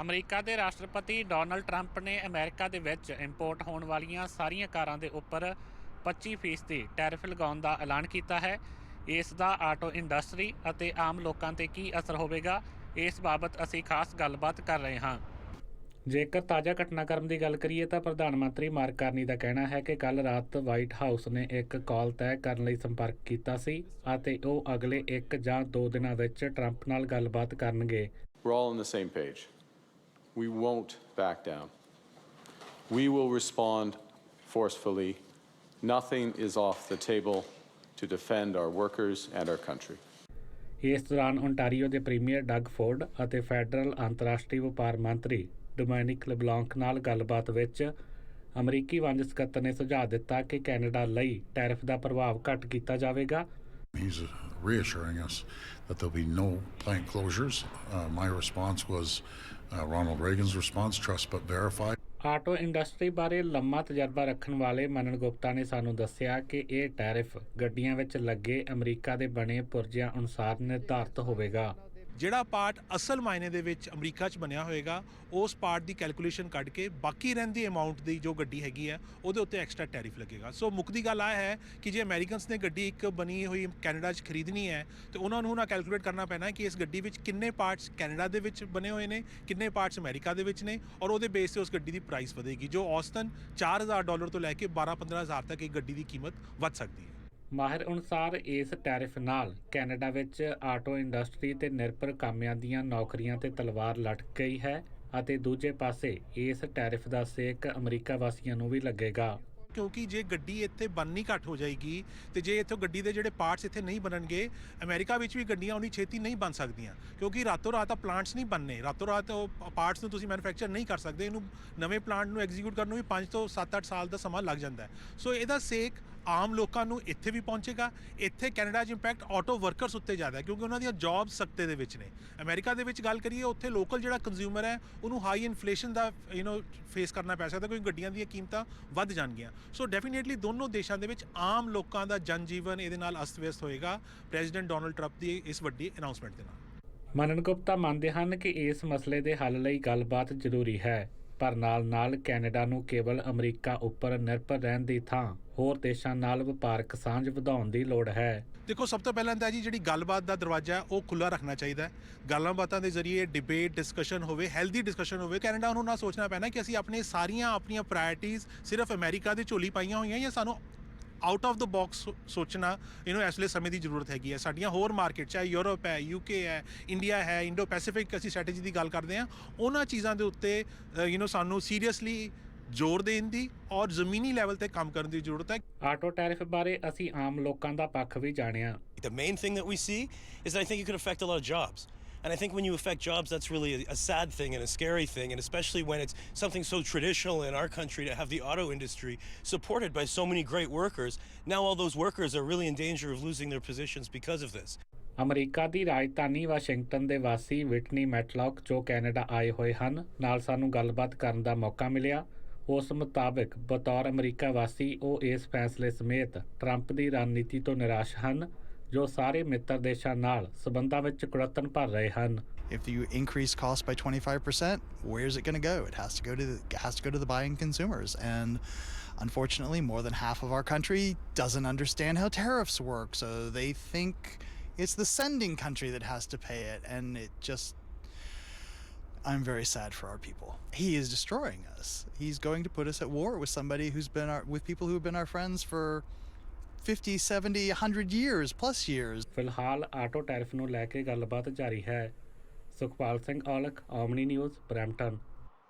America ਦੇ ਰਾਸ਼ਟਰਪਤੀ Donald Trump ਨੇ ਅਮਰੀਕਾ ਦੇ ਵਿੱਚ ਇੰਪੋਰਟ ਹੋਣ ਵਾਲੀਆਂ ਸਾਰੀਆਂ ਕਾਰਾਂ ਦੇ ਉੱਪਰ 25% ਦੀ ਟੈਰਿਫ ਲਗਾਉਣ ਦਾ ਐਲਾਨ ਕੀਤਾ ਹੈ। ਇਸ ਦਾ ਆਟੋ ਇੰਡਸਟਰੀ ਅਤੇ ਆਮ ਲੋਕਾਂ ਤੇ ਕੀ ਅਸਰ ਹੋਵੇਗਾ, ਇਸ ਬਾਬਤ ਅਸੀਂ ਖਾਸ ਗੱਲਬਾਤ ਕਰ ਰਹੇ ਹਾਂ। ਜੇਕਰ ਤਾਜ਼ਾ ਘਟਨਾਕ੍ਰਮ ਦੀ ਗੱਲ ਕਰੀਏ ਤਾਂ ਪ੍ਰਧਾਨ ਮੰਤਰੀ ਮਾਰਕ ਕਾਰਨੀ ਦਾ ਕਹਿਣਾ ਹੈ ਕਿ ਕੱਲ ਰਾਤ ਵਾਈਟ ਹਾਊਸ ਨੇ ਇੱਕ ਕਾਲ ਤੈਅ ਕਰਨ ਲਈ ਸੰਪਰਕ ਕੀਤਾ ਸੀ ਅਤੇ ਉਹ ਅਗਲੇ 1 ਜਾਂ 2 ਦਿਨਾਂ ਵਿੱਚ ਟਰੰਪ ਨਾਲ ਗੱਲਬਾਤ ਕਰਨਗੇ। We're all on the same page. We won't back down. We will respond forcefully. Nothing is off the table to defend our workers and our country. ਇਸ ਦੌਰਾਨ ਓਨਟਾਰੀਓ ਦੇ ਪ੍ਰੀਮੀਅਰ ਡਗ ਫੋਰਡ ਅਤੇ federal ਅੰਤਰਰਾਸ਼ਟਰੀ ਵਪਾਰ ਮੰਤਰੀ ਡੋਮੈਨਿਕ ਲਬਲਾਂਕ ਨਾਲ ਗੱਲਬਾਤ ਵਿੱਚ ਅਮਰੀਕੀ ਵਣਜ ਸਕੱਤਰ ਨੇ ਸੁਝਾਅ ਦਿੱਤਾ ਕਿ ਕੈਨੇਡਾ ਲਈ ਟੈਰਿਫ ਦਾ ਪ੍ਰਭਾਵ ਘੱਟ ਕੀਤਾ ਜਾਵੇਗਾ He's reassuring us that there'll be no plant closures. Uh, my response was uh, Ronald Reagan's response trust but verify. Auto industry ਬਾਰੇ ਲੰਮਾ ਤਜਰਬਾ ਰੱਖਣ ਵਾਲੇ ਮਨਨ ਗੁਪਤਾ ਨੇ ਸਾਨੂੰ ਦੱਸਿਆ ਕਿ ਇਹ ਟੈਰਿਫ ਗੱਡੀਆਂ ਵਿੱਚ ਲੱਗੇ ਅਮਰੀਕਾ ਦੇ ਬਣੇ ਪੁਰਜਿਆਂ ਅਨੁਸਾਰ ਨਿਰਧਾਰਤ ਹੋਵੇਗਾ ਜਿਹੜਾ ਪਾਰਟ ਅਸਲ ਮਾਇਨੇ ਦੇ ਵਿੱਚ ਅਮਰੀਕਾ 'ਚ ਬਣਿਆ ਹੋਏਗਾ, ਉਸ ਪਾਰਟ ਦੀ ਕੈਲਕੂਲੇਸ਼ਨ ਕੱਢ ਕੇ ਬਾਕੀ ਰਹਿੰਦੀ ਅਮਾਉਂਟ ਦੀ ਜੋ ਗੱਡੀ ਹੈਗੀ ਹੈ, ਉਹਦੇ ਉੱਤੇ ਐਕਸਟਰਾ ਟੈਰਿਫ ਲੱਗੇਗਾ। ਸੋ ਮੁੱਕਦੀ ਗੱਲ ਆ ਹੈ ਕਿ ਜੇ ਅਮਰੀਕਨਸ ਨੇ ਗੱਡੀ ਇੱਕ ਬਣੀ ਹੋਈ ਕੈਨੇਡਾ 'ਚ ਖਰੀਦਣੀ ਹੈ, ਤੇ ਉਹਨਾਂ ਨੂੰ ਨਾ ਕੈਲਕੂਲੇਟ ਕਰਨਾ ਪੈਣਾ ਕਿ ਇਸ ਗੱਡੀ ਵਿੱਚ ਕਿੰਨੇ ਪਾਰਟਸ ਕੈਨੇਡਾ ਦੇ ਵਿੱਚ ਬਣੇ ਹੋਏ ਨੇ, ਕਿੰਨੇ ਪਾਰਟਸ ਅਮਰੀਕਾ ਦੇ ਵਿੱਚ ਨੇ, ਔਰ ਉਹਦੇ ਬੇਸ ਤੇ ਉਸ ਗੱਡੀ ਦੀ ਪ੍ਰਾਈਸ ਵਧੇਗੀ, ਜੋ ਔਸਤਨ 4000 ਡਾਲਰ ਤੋਂ ਲੈ ਕੇ 12-15000 ਤੱਕ ਇੱਕ ਗੱਡੀ ਦੀ ਕੀਮਤ ਵੱਧ ਸਕਦੀ ਹੈ। ਮਾਹਿਰ ਅਨੁਸਾਰ ਇਸ ਟੈਰਿਫ ਨਾਲ ਕੈਨੇਡਾ ਵਿੱਚ ਆਟੋ ਇੰਡਸਟਰੀ ਤੇ ਨਿਰਭਰ ਕਾਮਿਆਂ ਦੀਆਂ ਨੌਕਰੀਆਂ ਤੇ ਤਲਵਾਰ ਲਟਕ ਗਈ ਹੈ ਅਤੇ ਦੂਜੇ ਪਾਸੇ ਇਸ ਟੈਰਿਫ ਦਾ ਸੇਕ ਅਮਰੀਕਾ ਵਾਸੀਆਂ ਨੂੰ ਵੀ ਲੱਗੇਗਾ। ਕਿਉਂਕਿ ਜੇ ਗੱਡੀ ਇੱਥੇ ਬਣਨੀ ਘੱਟ ਹੋ ਜਾਏਗੀ ਤੇ ਜੇ ਇੱਥੋਂ ਗੱਡੀ ਦੇ ਜਿਹੜੇ ਪਾਰਟਸ ਇੱਥੇ ਨਹੀਂ ਬਣਨਗੇ ਅਮਰੀਕਾ ਵਿੱਚ ਵੀ ਗੱਡੀਆਂ ਉਨੀ ਛੇਤੀ ਨਹੀਂ ਬਣ ਸਕਦੀਆਂ। ਕਿਉਂਕਿ ਰਾਤੋਂ ਰਾਤ ਆ ਪਲਾਂਟਸ ਨਹੀਂ ਬਣਨੇ ਰਾਤੋਂ ਰਾਤ ਉਹ ਪਾਰਟਸ ਨੂੰ ਤੁਸੀਂ ਮੈਨੂਫੈਕਚਰ ਨਹੀਂ ਕਰ ਸਕਦੇ। ਇਹਨੂੰ ਨਵੇਂ ਪਲਾਂਟ ਨੂੰ ਐਗਜ਼ੀਕਿਊਟ ਕਰਨ ਨੂੰ ਵੀ 5 ਤੋਂ 7-8 ਸਾਲ ਦਾ ਸਮਾਂ ਲੱਗ ਜਾਂਦਾ ਸੋ ਇਹਦਾ ਸੇਕ ਆਮ ਲੋਕਾਂ ਨੂੰ ਇੱਥੇ ਵੀ ਪਹੁੰਚੇਗਾ। ਇੱਥੇ ਕੈਨੇਡਾ 'ਚ ਇੰਪੈਕਟ ਆਟੋ ਵਰਕਰਸ ਉੱਤੇ ਜ਼ਿਆਦਾ ਹੈ, ਕਿਉਂਕਿ ਉਹਨਾਂ ਦੀਆਂ ਜੌਬ ਸਖਤੇ ਦੇ ਵਿੱਚ ਨੇ। ਅਮਰੀਕਾ ਦੇ ਵਿੱਚ ਗੱਲ ਕਰੀਏ, ਉੱਥੇ ਲੋਕਲ ਜਿਹੜਾ ਕੰਜ਼ਿਊਮਰ ਹੈ, ਉਹਨੂੰ ਹਾਈ ਇਨਫਲੇਸ਼ਨ ਦਾ ਯੂ نو ਫੇਸ ਕਰਨਾ ਪੈ ਸਕਦਾ, ਕਿਉਂਕਿ ਗੱਡੀਆਂ ਦੀਆਂ ਕੀਮਤਾਂ ਵੱਧ ਜਾਣਗੀਆਂ। ਸੋ ਡੈਫੀਨੇਟਲੀ ਦੋਨੋਂ ਦੇਸ਼ਾਂ ਦੇ ਵਿੱਚ ਆਮ ਲੋਕਾਂ ਦਾ ਜਨਜੀਵਨ ਇਹਦੇ ਨਾਲ ਅਸਤ-ਵਿਅਸਤ ਹੋਏਗਾ। ਪ੍ਰੈਜ਼ੀਡੈਂਟ ਡੋਨਲਡ ਟਰੰਪ ਦੀ ਇਸ ਵੱਡੀ ਅਨਾਉਂਸਮੈਂਟ ਦੇ ਨਾਲ। ਮਨਨ ਗੁਪਤਾ ਮੰਨਦੇ ਹਨ ਕਿ ਇਸ ਮਸਲੇ ਦੇ ਹੱਲ ਲਈ ਗੱਲਬਾਤ ਜ਼ਰੂਰੀ ਹੈ। ਪਰ ਨਾਲ-ਨਾਲ ਕੈਨੇਡਾ ਨੂੰ ਕੇਵਲ ਅਮਰੀਕਾ ਉੱਪਰ ਨਿਰਭਰ ਰਹਿਣ ਦੀ ਥਾਂ, ਹੋਰ ਦੇਸ਼ਾਂ ਨਾਲ ਵਪਾਰਕ ਸਾਂਝ ਵਧਾਉਣ ਦੀ ਲੋੜ ਹੈ। ਦੇਖੋ, ਸਭ ਤੋਂ ਪਹਿਲਾਂ ਤਾਂ ਜੀ ਜਿਹੜੀ ਗੱਲਬਾਤ ਦਾ ਦਰਵਾਜ਼ਾ ਹੈ, ਉਹ ਖੁੱਲਾ ਰੱਖਣਾ ਚਾਹੀਦਾ ਹੈ। ਗੱਲਾਂ ਬਾਤਾਂ ਦੇ ਜ਼ਰੀਏ ਡਿਬੇਟ ਡਿਸਕਸ਼ਨ ਹੋਵੇ ਹੈਲਦੀ ਡਿਸਕਸ਼ਨ ਹੋਵੇ, ਕੈਨੇਡਾ ਨੂੰ ਨਾ ਸੋਚਣਾ ਪੈਣਾ ਕਿ ਅਸੀਂ ਆਪਣੇ ਸਾਰੀਆਂ ਆਪਣੀਆਂ ਪ੍ਰਾਇੋਰਟੀਆਂ ਸਿਰਫ ਅਮਰੀਕਾ ਦੇ ਝੋਲੀ ਪਾਈਆਂ ਹੋਈਆਂ ਜਾਂ ਸਾਨੂੰ ਆਊਟ ਆਫ ਦ ਬਾਕਸ ਸੋਚਣਾ ਇਹਨੂੰ ਇਸ ਵੇਲੇ ਸਮੇਂ ਦੀ ਜ਼ਰੂਰਤ ਹੈਗੀ ਹੈ। ਸਾਡੀਆਂ ਹੋਰ ਮਾਰਕੀਟ ਚਾਹੇ ਯੂਰਪ ਹੈ ਯੂਕੇ ਹੈ ਇੰਡੀਆ ਹੈ ਇੰਡੋ ਪੈਸੀਫਿਕ ਅਸੀਂ ਸਟ੍ਰੈਟਜੀ ਦੀ ਗੱਲ ਕਰਦੇ ਹਾਂ ਉਹਨਾਂ ਚੀਜ਼ਾਂ ਦੇ ਉੱਤੇ ਯੂ نو ਸਾਨੂੰ ਸੀਰੀਅਸਲੀ ਜ਼ੋਰ ਦੇਣ ਦੀ ਔਰ ਜ਼ਮੀਨੀ ਲੈਵਲ ਤੇ ਕੰਮ ਕਰਨ ਦੀ ਜ਼ਰੂਰਤ ਹੈ। ਆਟੋ ਟੈਰਿਫ ਬਾਰੇ ਅਸੀਂ ਆਮ ਲੋਕਾਂ ਦਾ ਪੱਖ ਵੀ ਜਾਣਿਆ। The main thing that we see is that I think it could affect a lot of jobs. And I think when you affect jobs, that's really a, a sad thing and a scary thing, and especially when it's something so traditional in our country to have the auto industry supported by so many great workers. Now, all those workers are really in danger of losing their positions because of this. America ਦੀ ਰਾਜਧਾਨੀ Washington ਦੇ ਵਾਸੀ ਵਿਟਨੀ ਮੈਟਲੌਕ ਜੋ Canada ਆਏ ਹੋਏ ਹਨ ਨਾਲ ਸਾਨੂੰ ਗੱਲਬਾਤ ਕਰਨ ਦਾ ਮੌਕਾ ਮਿਲਿਆ ਉਸ ਮੁਤਾਬਕ ਬਤੌਰ ਅਮਰੀਕਾ ਵਾਸੀ ਉਹ ਇਸ ਫੈਸਲੇ ਸਮੇਤ ਟਰੰਪ ਦੀ ਰਣਨੀਤੀ ਤੋਂ ਨਿਰਾਸ਼ ਹਨ ਜੋ ਸਾਰੇ ਮਿੱਤਰ ਦੇਸ਼ਾਂ ਨਾਲ ਸਬੰਧਾਂ ਵਿੱਚ ਕੁੜੱਤਣ ਭਰ ਰਹੇ ਹਨ If you increase costs by 25%, where's it going to go? It has to go to the, it has to go to the buying consumers. And unfortunately, more than half of our country doesn't understand how tariffs work. So they think it's the sending country that has to pay it. And it just, I'm very sad for our people. He is destroying us. He's going to put us at war with somebody who's been our, with people who have been our friends for 50, 70, 100 years plus years. ਫਿਲਹਾਲ auto tariff ਨੂੰ ਲੈ ਕੇ ਗੱਲਬਾਤ ਜਾਰੀ ਹੈ Sukhpal Singh Aulakh Omni news Brampton